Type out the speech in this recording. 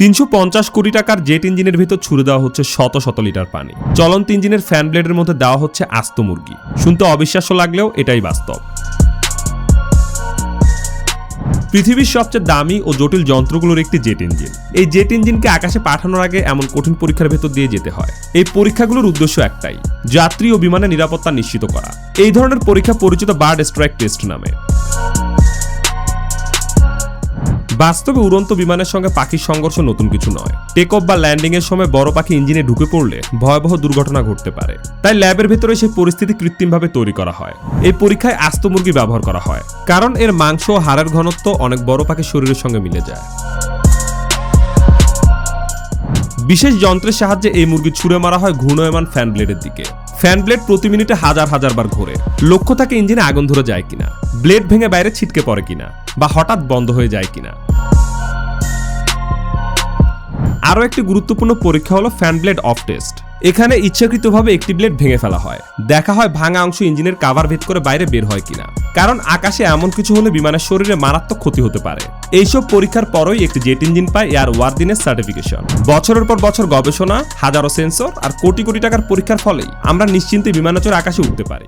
তিনশো পঞ্চাশ কোটি টাকার জেট ইঞ্জিনের ভিতর ছুড়ে দেওয়া হচ্ছে শত শত লিটার পানি। চলন্ত ইঞ্জিনের ফ্যান ব্লেডের মধ্যে দেওয়া হচ্ছে আস্ত মুরগি। শুনতে অবিশ্বাস্য লাগলেও এটাই বাস্তব। পৃথিবীর সবচেয়ে দামি ও জটিল যন্ত্রগুলোর একটি জেট ইঞ্জিন। এই জেট ইঞ্জিনকে আকাশে পাঠানোর আগে এমন কঠিন পরীক্ষার ভেতর দিয়ে যেতে হয়। এই পরীক্ষাগুলোর উদ্দেশ্য একটাই, যাত্রী ও বিমানের নিরাপত্তা নিশ্চিত করা। এই ধরনের পরীক্ষা পরিচিত বার্ড স্ট্রাইক টেস্ট নামে। বাস্তবে উড়ন্ত বিমানের সঙ্গে পাখির সংঘর্ষ নতুন কিছু নয়। টেক অফ বা ল্যান্ডিং এর সময় বড় পাখি ইঞ্জিনে ঢুকে পড়লে ভয়াবহ দুর্ঘটনা ঘটতে পারে। তাই ল্যাবের ভেতরে সেই পরিস্থিতি কৃত্রিমভাবে তৈরি করা হয়। এই পরীক্ষায় আস্ত মুরগি ব্যবহার করা হয়। কারণ এর মাংস ও হাড়ের ঘনত্ব অনেক বড় পাখির শরীরের সঙ্গে মিলে যায়। বিশেষ যন্ত্রের সাহায্যে এই মুরগি ছুঁড়ে মারা হয় ঘূর্ণয়মান ফ্যান ব্লেডের দিকে। ফ্যান ব্লেড প্রতি মিনিটে হাজার হাজার বার ঘোরে। লক্ষ্য থাকে ইঞ্জিনে আগুন ধরে যায় কিনা। ব্লেড ভেঙে বাইরে ছিটকে পড়ে কিনা বা হঠাৎ বন্ধ হয়ে যায় কিনা। আরও একটি গুরুত্বপূর্ণ পরীক্ষা হলো ফ্যান ব্লেড অফ টেস্ট এখানে ইচ্ছাকৃতভাবে একটি ব্লেড ভেঙে ফেলা হয়। দেখা হয় ভাঙা অংশ ইঞ্জিনের কাভার ভেদ করে বাইরে বের হয় কিনা। কারণ আকাশে এমন কিছু হলে বিমানের শরীরে মারাত্মক ক্ষতি হতে পারে। এইসব পরীক্ষার পরই একটি জেট ইঞ্জিন পায় এয়ার ওয়ার্দিনের সার্টিফিকেশন বছরের পর বছর গবেষণা, হাজারো সেন্সর আর কোটি কোটি টাকার পরীক্ষার ফলেই আমরা নিশ্চিন্তে বিমানাচর আকাশে উঠতে পারি।